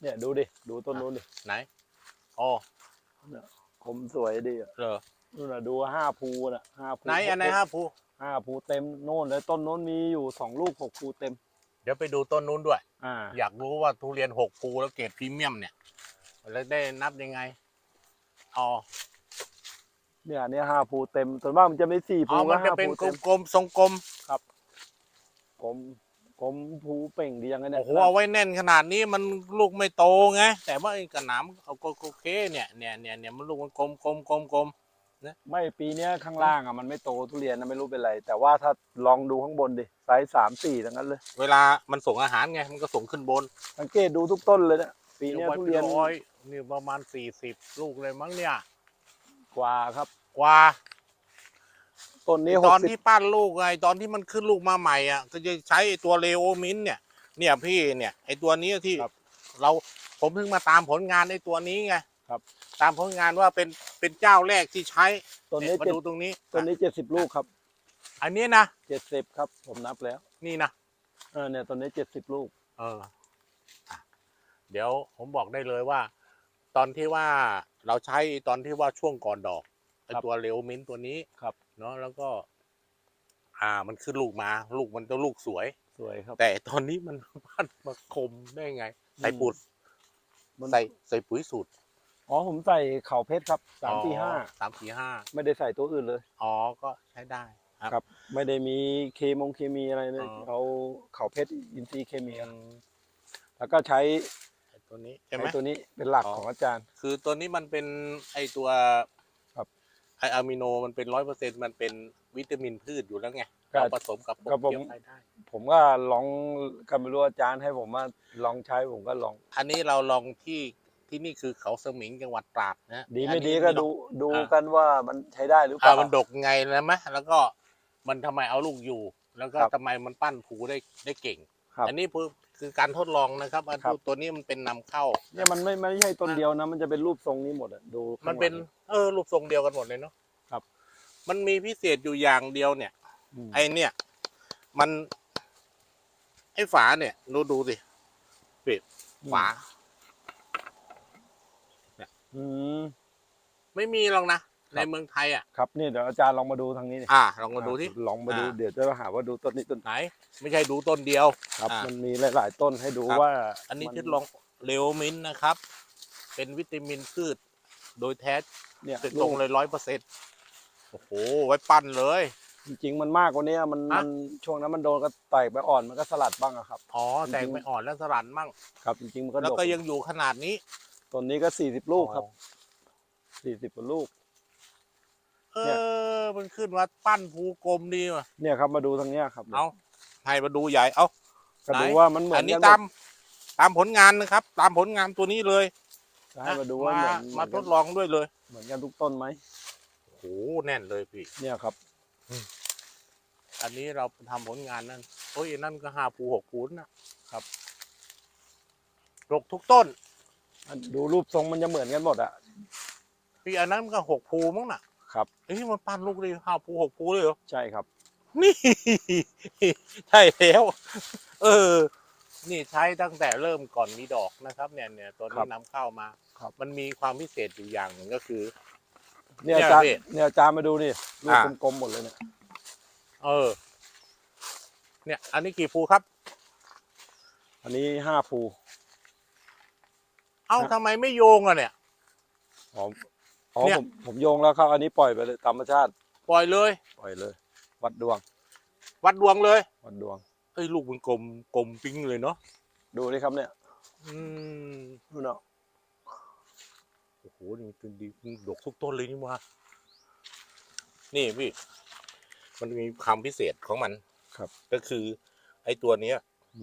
เนี่ยดูดิ ดูต้นนู้นดิไหนอ๋อคมสวยดีอะเหรอนู่นน่ะดูห้าภูน่ะห้าภูไหนอันไหนฮะภูห้าภูเต็มโน่นเลยต้นโน้นมีอยู่สองลูกหกภูเต็ม เดี๋ยวไปดูต้นนู้นด้วยอ่าอยากรู้ว่าทุเรียนหกภูแล้วเกรดพรีเมียมเนี่ยแล้วได้นับยังไงอ๋อเนี่ยเนี่ยห้าภูเต็มส่วนมากมันจะไม่สี่อ๋ภูอมันก็จะห้าเป็นภูกเต็มลมๆทรงกลมกลม กลมภูเป่งดียังไงเนี่ยโอ้โหเอาไว้แน่นขนาดนี้มันลูกไม่โตไงแต่ว่าไอ้กระหน่ำเอาก็โอเคเนี่ยเนี่ยเนี่ยเนี่ยมันลูกมันกลมกลมกลมกลมไม่ปีเนี้ยข้างล่างอะมันไม่โตทุเรียนนะไม่รู้เป็นไร แต่ว่าถ้าลองดูข้างบนดิไซส์สามสี่ทั้งนั้นเลย เวลามันส่งอาหารไงมันก็ส่งขึ้นบน สังเกตดูทุกต้นเลยเนี่ยปีเนี้ยอาไว้ทุเป็นเรียนร้อยนี่ประมาณสี่สิบลูกเลยมั้งเนี่ย กว่าครับกว่า ต้นนี้หตกอนสิบที่ปั้นลูกไงตอนที่มันขึ้นลูกมาใหม่อะก็จะใช้ไอ้ตัวเลโอมินเนี่ย เนี่ยพี่เนี่ยไอ้ตัวนี้ที่เราผมเพิ่งมาตามผลงานไอ้ตัวนี้ไงตามผลงานว่าเป็นเป็นเจ้าแรกที่ใช้ต้นเนี่นี้ยมาเจ็ดดูตรงนี้ต้นนี้เจ็ดสิบลูกครับอันนี้นะเจ็ดสิบครับ ผมนับแล้วนี่นะ เออเนี่ยต้นนี้เจ็ดสิบลูก เอออะเดี๋ยวผมบอกได้เลยว่า ตอนที่ว่าเราใช้ตอนที่ว่าช่วงก่อนดอกไอครับตัวเลโอมินตัวนี้ครับ เนาะแล้วก็ อ่ามันขึ้นลูกมา ลูกมันจะลูกสวย สวยครับ แต่ตอนนี้มันพันมาคมได้ไง ใส่ปุ๋ยมันใส่ใส่ปุ๋ยสูตรอ๋อผมใส่เข่าเพชรครับสามสี่ห้าสามสี่ห้าไม่ได้ใส่ตัวอื่นเลย อ๋อก็ใช้ได้ครับครับไม่ได้มีเคมงเคมีอะไรเลยอ๋อเอาเข่าเพชรอินทรีย์เคมีอืมแล้วก็ใช้ไอ้ตัวนี้ใช่ไหมใช้ตัวนี้เป็นหลักอ๋อของอาจารย์ คือตัวนี้มันเป็นไอตัวครับ ไออะมิโนมันเป็นร้อยเปอร์เซ็นมันเป็นวิตามินพืชอยู่แล้วไงก็ เราผสมกับพวก็กผมเกี๊ยวไทยได้ ผมก็ลองก็ไม่รู้อาจารย์ให้ผมมาลองใช้ผมก็ลอง อันนี้เราลองที่ที่นี่คือเขาสมิงจังหวัดตราดนะดีอัไม่นนี้ดีก็ดูดูอ่ากันว่ามันใช้ได้หรือเปอ่าล่า มันดกไงแล้วไหมแล้วก็มันทำไมเอาลูกอยู่ แล้วก็ครับทำไมมันปั้นผูได้ได้เก่ง ครับ อันนี้คือ คือการทดลองนะครับอันครับ ตัวนี้มันเป็นนำเข้า เนี่ยมันไม่ไม่ใช่ต้นเดียวนะ มันจะเป็นรูปทรงนี้หมดอะดูข้างหมัลันงเป็นเออรูปทรงเดียวกันหมดเลยเนาะครับ มันมีพิเศษอยู่อย่างเดียวเนี่ย มไอเนี่ย มันไอฝาเนี่ยดูดูสิปิดฝา อืมไม่มีหรอกนะครับ ในเมืองไทยอะครับนี่เดี๋ยวอาจารย์ลองมาดูทางนี้ดิอ่าลองมาดูที่ลองมาดูอ่าเดี๋ยวจะหาว่าดูต้นนี้ต้นไหน ไม่ใช่ดูต้นเดียวครับอ่ามัมันมีหลาย ๆ ต้นให้ดูครับว่า อันนี้มัที่ลองเลโอมินนะครับ เป็นวิตามินพืช โดยแท้เนี่ยเป็นตลูรกงเลยร้อยเปอร์เซ็นต์โอ้โหไว้ปั้นเลยจริงๆมันมากกว่านี้มันอะมันช่วงนั้นมันโดนก็แตกไปอ่อนมันก็สลัดบ้างอะครับอ๋อจริงๆแตกไม่อ่อนแล้วสลัดมั่งครับ จริงๆมันก็แล้วดกก็ยังอยู่ขนาดนี้ต้นนี้ก็สี่สิบลูกครับอ๋อสี่สิบกว่าลูก เอเนี่ยอมันขึ้นมาปั้นภูกลมดีว่ะ เนี่ยครับมาดูทางเนี้ยครับเอาให้มาดูใหญ่ เอาก็ดูไหนว่ามันเหมือัอนนนี้กันหตามมดตามผลงานนะครับ ตามผลงานตัวนี้เลยให้มาดูว่าเหมือนมาเหทมือนดลองด้วยเลย เหมือนกันทุกต้นไหมโอ้โหแน่นเลยพี่ เนี่ยครับ อันนี้เราทำผลงานนั่นโอ้ยนั่นก็ห้าภูหกภูนะครับดกทุกต้นอันดูรูปทรงมันจะเหมือนกันหมดอะพี่อันนั้นมันก็หกภูมั้งน่ะ ครับ เอ้ยมันปั้นลูกได้ห้าภูหกภูเลยเหรอ ใช่ครับ นี่ ใช่แล้ว เออ นี่ใช้ตั้งแต่เริ่มก่อนมีดอกนะครับ เนี่ยเนี่ยตัวครันี้บนำเข้ามาครับ มันมีความพิเศษอยู่อย่างหนึ่งก็คือ เนี่ยเนี่ยอาจารย์พี่เนี่ยอาจารย์มาดูนี่รูปอ่า กลมๆหมดเลยเนี่ยเออ เนี่ย อันนี้กี่ภูครับ อันนี้ห้าภูเอ้าครับทำไมไม่โยงอะเนี่ย อ๋อ อ๋อเนี่ย ผมผมโยงแล้วครับ อันนี้ปล่อยไปเลยธรรมชาติปล่อยเลย ปล่อยเลย วัดดวงวัดดวงเลยวัดดวง เอ้ยลูกมันกลมกลมปิ้งเลยเนาะดูนี่ครับเนี่ยอืมดูเนาะโอ้โหนี่มันดีมันดกทุกต้นเลยนี่ว่านี่พี่ มันมีความพิเศษของมันครับ ก็คือ ไอ้ตัวเนี้ย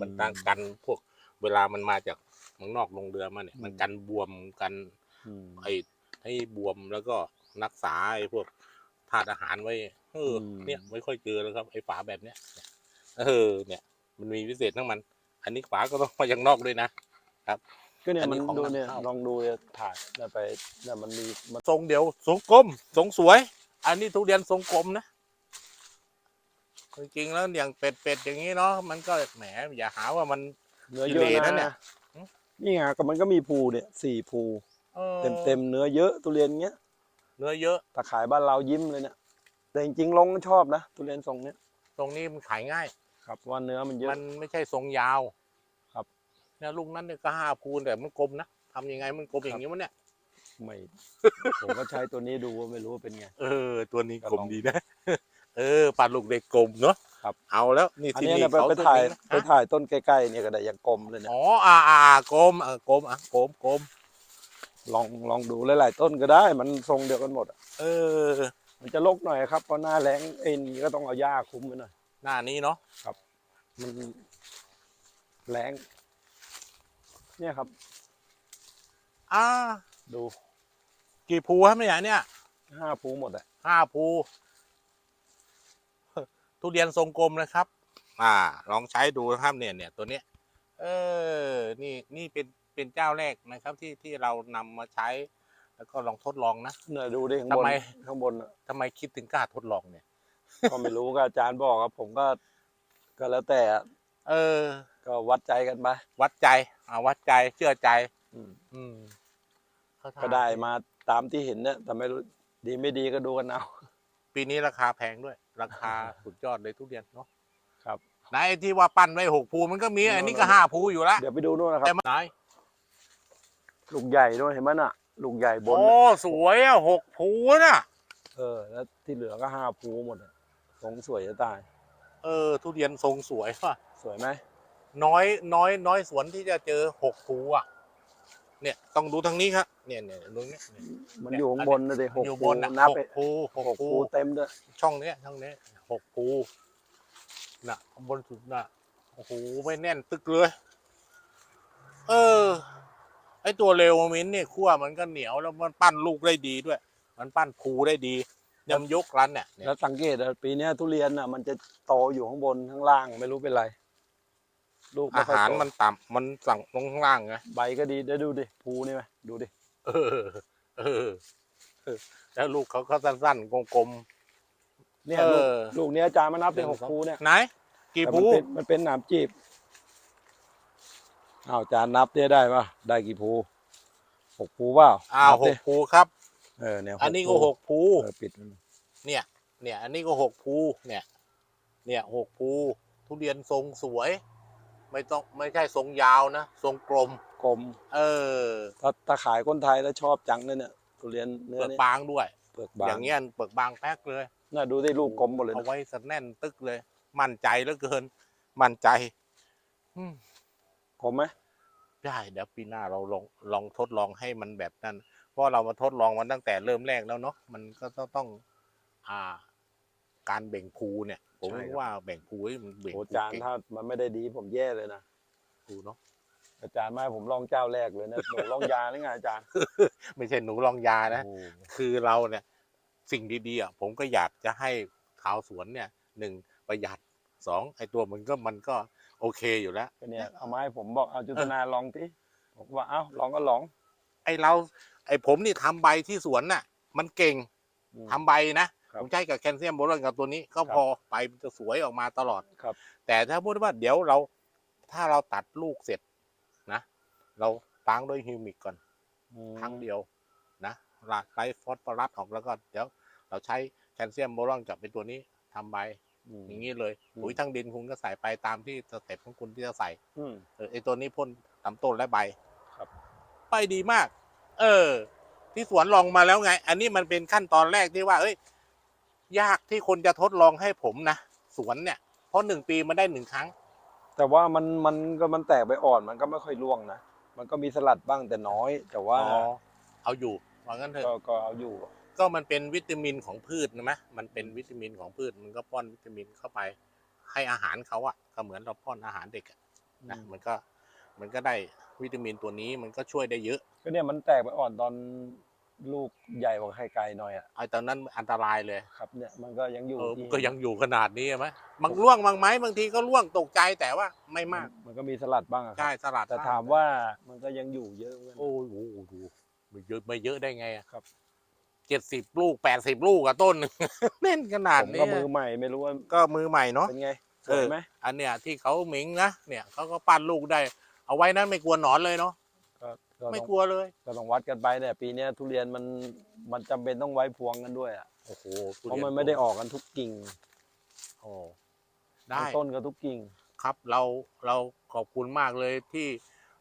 มันอืต่างกันพวกเวลามันมาจากเมืองนอกลงเรือมาเนี่ยอืมมันกันบวมกันอืมไอ้ ให้บวมแล้วก็รักษาไอ้พวกธาตุอาหารไว้ เอออมเนี่ย ไม่ค่อยเจอแล้วครับไอ้ฝาแบบเนี้ยเออ เนี่ย มันมีพิเศษทั้งมัน อันนี้ฝาก็ต้องมาจากนอกด้วยนะก็เนี่ยอันมันี้นของดูเนี่ยนำเข้าลองดูเนี่ยถ่ายเนี่ยไปเนี่ยมันมีมันทรงเดียวทรงกลมทรงสวย อันนี้ทุเรียนทรงกลมนะจริงๆแล้วอย่างเป็ดเป็ดๆอย่างนี้เนาะมันก็แหมอย่าหาว่ามันเนื้อกิเยเลอะสนะนะเนี่ยนี่ไงก็มันก็มีภูเนี่ยสี่ภูออ เต็มเต็มๆเนื้อเยอะทุเรียนเงี้ยเนื้อเยอะตาขายบ้านเรายิ้มเลยเนี่ยแต่จริงๆลงชอบนะทุเรียนทรงเนี้ยตรงนี้มันขายง่าย ครับว่าเนื้อมันเยอะมันไม่ใช่ทรงยาว ครับเนี่ยลูกนั้นเนี่ยก็ห้าพูนแต่มันกลมนะทำยังไงมันกลมอย่างนี้วะเนี่ยไม่ผมก็ใช้ตัวนี้ดูว่าไม่รู้ว่าเป็นไง เออ ตัวนี้ก็กลมลองดีนะ เออปัดลูกเด็กกลมเนาะครับเอาแล้วนี่อันที่เนี้ยนี่นะไปเขาไปตัวถ่ายนี้นะไปถ่ายต้นใกล้ๆเนี่ยก็ได้ยังกลมเลยเนี่ยอ๋ออ่าอ่ากลมเออกลมอะกลมกลม ลองลองดูหลายๆต้นก็ได้ มันทรงเดียวกันหมดอะเออ มันจะลกหน่อยครับเพราะหน้าแรงเอ็นก็ต้องเอาหญ้าคุ้มไว้หน่อยหน้านี้เนาะมันแรงเนี่ยครับ อ่า ดู กี่ภูครับเนี่ยเนี่ยห้าภูหมดอะห้าภูทุเรียนทรงกลมนะครับ อ่า ลองใช้ดูนะครับเนี่ยเนี่ยตัวเนี้ย เออ นี่นี่เป็น เป็นเจ้าแรกนะครับที่ที่เรานำมาใช้ แล้วก็ลองทดลองนะ เนี่ยดูดิข้างบทำนไม ข้างบนอะทำไมคิดถึงกล้าทดลองเนี่ย ก็ไม่รู้ก็อาจารย์บอกครับ ผมก็ก็แล้วแต่อะเออ ก็วัดใจกันไปวัดใจอ่าวัดใจเชื่อใจ อืมอืมเข้าท่าก็ได้มาตามที่เห็นเนี่ยแต่ไม่รู้ดีไม่ดีก็ดูกันเอา ปีนี้ราคาแพงด้วย ราคาสุดยอดเลยทุเรียนเนาะครับไหนไอ้ที่ว่าปั้นไว้หกภูมันก็มีโน่นอันนี้ก็โน่นห้าภูอยู่แล้วเดี๋ยวไปดูนู่นนะคแต่รับมันไหน ลูกใหญ่ด้วยเห็นไหมน่ะ ลูกใหญ่บนโอ้น่ะสวยอะหกภูน่ะ เออ แล้วที่เหลือก็ห้าภูหมดอะทรงสวยจะตาย เออ ทุเรียนทรงสวยว่ะ สวยไหมน้อยน้อยน้อยสวนที่จะเจอหกภูอะ เนี่ยต้องดูทางนี้ครับเนี่ยเนี่ยตรงเนี้ยเนี่ย มันอยู่ข้างบนนะดิหกอยู่บภูนนะนับหไปกภูหกหกภูภูเต็มด้วยช่องเนี้ยช่องเนี้ยหกภูน่ะข้างบนสุดน่ะโอ้โหไม่แน่นตึกเลยเออ ไอตัวเรวมินเนี่ยขั้วมันก็เหนียวแล้วมันปั้นลูกได้ดีด้วย มันปั้นภูได้ดียำยกรันเนี่ยเนี่ยแล้วสังเกตอะปีเนี้ยทุเรียนอะ มันจะโตอยู่ข้างบนข้างล่างไม่รู้เป็นไร ลูกไม่อาค่อยหารโตมันต่ำมันสั่งลงข้างล่างไงใบก็ดีเดี๋ยวดูดิภูนี่ไหมดูดิ เออเออเออ แล้วลูกเขาก็สั้นๆกลม เนี่ยเอลูกอ ลูกเนี้ยอาจารย์มานับหนึ่ได้งหกสองภูเนี่ยๆไหน กี่แต่ภูมันเป็นมันเป็นหนามจีบ อ้าวอาจารย์นับเนี่ยได้ปะได้กี่ภูหกภูเปล่าอ้าวนับหดิกภูครับ เออเนี่ยอันนี้ก็หกภูเออปิดมันเนี่ย เนี่ย อันนี้ก็หกภูเนี่ย เนี่ยหกภูทุเรียนทรงสวย ไม่ต้องไม่ใช่ทรงยาวนะ ทรงกลม กลมเออถ้าถ้าขายคนไทยแล้วชอบจังเลยเนี่ยทุเรียนเนื้เปอลือกนี่บางด้วย เปลือกบางอย่างเงี้ยเปลือกบางแป๊กเลย น่าดูได้ลูกกลมหมดเลยเอานะไว้สแน่นตึกเลย มั่นใจเหลือเกิน มั่นใจอืม กลมไหมได้เดี๋ยวปีหน้าเราลองลองทดลองให้มันแบบนั้น เพราะเรามาทดลองมันตั้งแต่เริ่มแรกแล้วเนาะมันก็ต้องต้องอ่า การเบ่งภูเนี่ย ผมว่าแบ่งภูให้มันเบ่งโอ้ภูอาจารย์เก่งถ้ามันไม่ได้ดีผมแย่เลยนะภูเนาะอาจารย์ไม่ให้ผมลองเจ้าแรกเลยนะหนูลองยาหรือไงอาจารย์ไม่ใช่หนูลองยานะ โอ้คือเราเนี่ยสิ่งดีๆอะผมก็อยากจะให้ชาวสวนเนี่ยหนึ่งประหยัดสองไอตัวมันก็มันก็ โอเคอยู่แล้ว ก็เนี่ยเอามาให้ผมบอกเอาจุตนาลองที่ผมว่าเอ้าลองก็ลอง ไอเราไอผมนี่ทำใบที่สวนน่ะ มันเก่งอืม ทำใบนะ ครับผมใช้กับแคลเซียมโบรอนกับตัวนี้ก็ครับพอใบมันจะสวยออกมาตลอดครับ แต่ถ้าพูดว่าเดี๋ยวเราถ้าเราตัดลูกเสร็จนะ เราล้างด้วยฮิวมิกก่อน อืมครั้งเดียวนะลาไลฟ์ฟอสฟอรัสออกแล้วก็เดี๋ยวเราใช้แคลเซียมโบรอนกับเป็นตัวนี้ทำใบ อืมอย่างนี้เลยอืมปุ๋ยทั้งดินคุณก็ใส่ไปตามที่สเต็ปของคุณที่จะใส่อืมเออไอตัวนี้พ่นลำต้นและใบครับ ไปดีมาก เออ ที่สวนลองมาแล้วไง อันนี้มันเป็นขั้นตอนแรกที่ว่า เอ้ย ยากที่คนจะทดลองให้ผมนะสวนเนี่ย เพราะหนึ่งปีมันได้หนึ่งครั้ง แต่ว่ามันมันก็มันแตกไปอ่อนมันก็ไม่ค่อยร่วงนะมันก็มีสลัดบ้างแต่น้อย แต่ว่าอ๋อเอาอยู่ว่างั้นเถก็อะก็เอาอยู่ ก็มันเป็นวิตามินของพืชนะมะมันเป็นวิตามินของพืช มันก็ป้อนวิตามินเข้าไป ให้อาหารเขาอะก็เหมือนเราป้อนอาหารเด็กอะนะมันก็มันก็ได้วิตามินตัวนี้มันก็ช่วยได้เยอะ ก็เนี่ยมันแตกไปอ่อนตอนลูกใหญ่กว่าไข่ไก่หน่อยอะไอ้ตอนนั้นอันตรายเลยครับเนี่ยมันก็ยังอยู่เออที่ก็ยังอยู่ขนาดนี้ใช่ไหมบางร่วงบางไม้บางทีก็ร่วงตกใจแต่ว่าไม่มาก มันก็มีสลัดบ้างอะครับใช่สลัดแต่บ้งถามว่ามันก็ยังอยู่เยอะเหมือนกันโอ้โหดูไม่เยอะไม่เยอะได้ไงอะครับเจ็ดสิบลูกแปดสิบลูกอะต้นหนึ่งเล่นขนาดผมนี้ก็มือใหม่ไม่รู้ว่าก็มือใหม่เนาะเป็นไงสเอวยอไหมอันเนี้ยที่เขาหมิงนะเนี่ยเขาก็ปั้นลูกได้ เอาไว้นั้นไม่กลัวหนอนเลยเนาะก็ไม่ต้องกลัวเลยก็ต้องวัดกันไปเนี่ยปีเนี้ยทุเรียนมันมันจำเป็นต้องไว้พวงกันด้วยอะโอ้โหเพราะมันไม่ได้ออกกันทุกกิ่งโอ้ได้ทั้งต้นกับทุกกิ่ง ครับเราเราขอบคุณมากเลยที่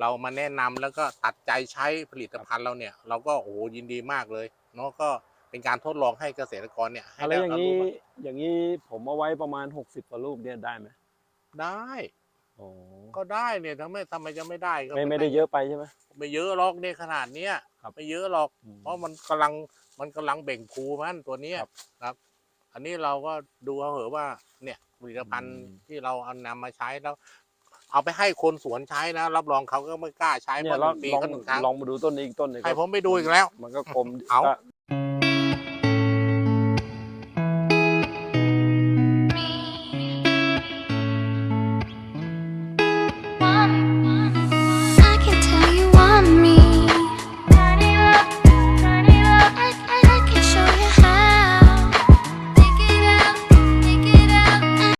เรามาแนะนำแล้วก็ตัดใจใช้ผลิตภัณฑ์เราเนี่ย เราก็โอ้โหยินดีมากเลย เนาะก็เป็นการทดลองให้เกษตรกรเนี่ยให้อะไรได้อย่างนี้รู้ว่าอย่างนี้ผมเอาไว้ประมาณ 60กว่าลูกเนี่ยได้ไหมได้อ๋อก็ได้เนี่ยทำไมทำไมจะไม่ได้ก็ไม่ไม่ได้เยอะไปใช่ไหมไม่เยอะหรอกเนี่ยขนาดเนี้ยครับไม่เยอะหรอกอืมเพราะมันกำลังมันกำลังเบ่งภูมันตัวเนี้ยครับครับ อันนี้เราก็ดูเอาเหอะว่า เนี่ยผลิตภัณฑ์อืมที่เราเอานำมาใช้แล้ว เอาไปให้คนสวนใช้นะรับรองเขาก็ไม่กล้าใช้เพเนี่ยราะหเรานึ่งปีลองก็หนึ่งครั้งลองมาดูต้นนี้อีกต้นหนึงให้ผมไปดูอีกแล้ว มันก็คมเอาก็